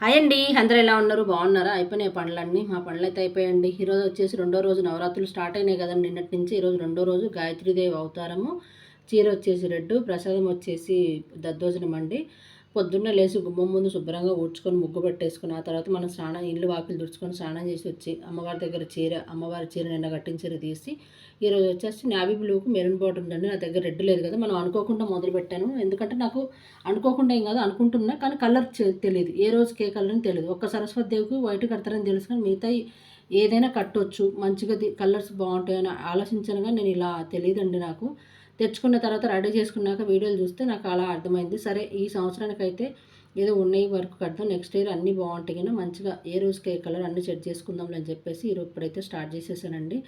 Hi అండి అందరూ ఎలా ఉన్నారు? బాగున్నారా? అయిపోయినాయి పనులన్నీ. మా పనులు అయితే అయిపోయాయండి ఈరోజు వచ్చేసి రెండో రోజు నవరాత్రులు స్టార్ట్ అయినాయి కదండి. నిన్నటి నుంచి ఈరోజు రెండో రోజు గాయత్రీదేవి అవతారము. చీర వచ్చేసి రెడ్డు ప్రసాదం వచ్చేసి దద్దోజనం అండి. పొద్దున్నే లేచి గుమ్మం ముందు శుభ్రంగా ఊడ్చుకొని ముగ్గు పెట్టేసుకుని ఆ తర్వాత మనం స్నానం ఇల్లు వాకిలు తుడుచుకొని స్నానం చేసి వచ్చి అమ్మవారి దగ్గర చీర అమ్మవారి చీర నిన్న కట్టించిన తీసి ఈరోజు వచ్చేసి నావీ బ్లూకు మెరూన్ బాటర్ ఉందండి నా దగ్గర రెడ్ లేదు కదా మనం అనుకోకుండా మొదలు పెట్టాను. ఎందుకంటే నాకు అనుకోకుండా ఏం కాదు అనుకుంటున్నా కానీ కలర్ తెలియదు ఏ రోజుకి ఏ కలర్ అని తెలియదు ఒక్క సరస్వతి దేవికి వైట్ కడతారని తెలుసు కానీ మిగతా ఏదైనా కట్టొచ్చు. మంచిగా కలర్స్ బాగుంటాయని ఆలోచించనుగా నేను ఇలా తెలియదండి నాకు. తెచ్చుకున్న తర్వాత రెడీ చేసుకున్నాక వీడియోలు చూస్తే నాకు అలా అర్థమైంది. సరే ఈ సంవత్సరానికి అయితే ఏదో ఉన్నాయి వర్క్ కడతాం నెక్స్ట్ ఇయర్ అన్నీ బాగుంటాయి మంచిగా ఏ రోజుకి ఏ కలర్ అన్నీ సెట్ చేసుకుందాం అని చెప్పేసి ఈరోజు ఇప్పుడైతే స్టార్ట్ చేసేసానండి.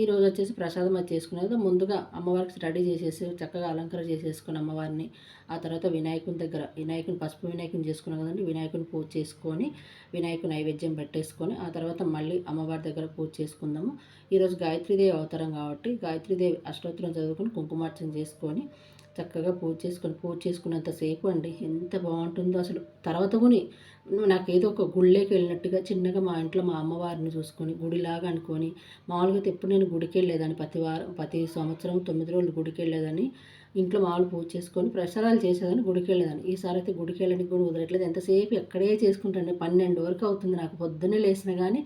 ఈ రోజు వచ్చేసి ప్రసాదం అది చేసుకునేది. ముందుగా అమ్మవారికి రెడీ చేసేసి చక్కగా అలంకరణ చేసేసుకుని అమ్మవారిని ఆ తర్వాత వినాయకుని దగ్గర వినాయకుని పసుపు వినాయకుని చేసుకున్నాం కదండి. వినాయకుని పూజ చేసుకొని వినాయకుని నైవేద్యం పెట్టేసుకొని ఆ తర్వాత మళ్ళీ అమ్మవారి దగ్గర పూజ చేసుకుందాము. ఈరోజు గాయత్రీదేవి అవతారం కాబట్టి గాయత్రీదేవి అష్టోత్తరం చదువుకొని కుంకుమార్చన చేసుకొని చక్కగా పూజ చేసుకొని పూజ చేసుకున్నంతసేపు అండి. ఎంత బాగుంటుందో అసలు. తర్వాత కొని నాకు ఏదో ఒక గుళ్ళేకి వెళ్ళినట్టుగా చిన్నగా మా ఇంట్లో మా అమ్మవారిని చూసుకొని గుడిలాగా అనుకొని మామూలుగా ఎప్పుడు నేను గుడికి వెళ్ళేదాన్ని ప్రతి వారం ప్రతి సంవత్సరం తొమ్మిది రోజులు గుడికి వెళ్ళేదాన్ని ఇంట్లో మామూలు పూజ చేసుకొని ప్రసారాలు చేసేదాన్ని గుడికి వెళ్ళేదాన్ని ఈసారి అయితే గుడికి వెళ్ళడానికి కూడా కుదరట్లేదు ఎంతసేపు ఎక్కడే చేసుకుంటాను. పన్నెండు వరకు అవుతుంది నాకు. పొద్దున్నే లేచిన కానీ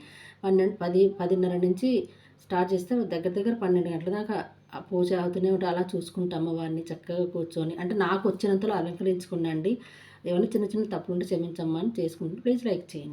పన్నెండు పది పదిన్నర నుంచి స్టార్ట్ చేస్తే దగ్గర దగ్గర పన్నెండు గంటల దాకా ఆ పూజ అవుతూనే ఉంటే. అలా చూసుకుంటా అమ్మవారిని చక్కగా కూర్చొని. అంటే నాకు వచ్చినంతలో అలంకరించుకున్నాండి ఏమైనా చిన్న చిన్న తప్పులుంటే క్షమించమ్మా అని చేసుకుంటే ప్లీజ్ లైక్ చేయండి.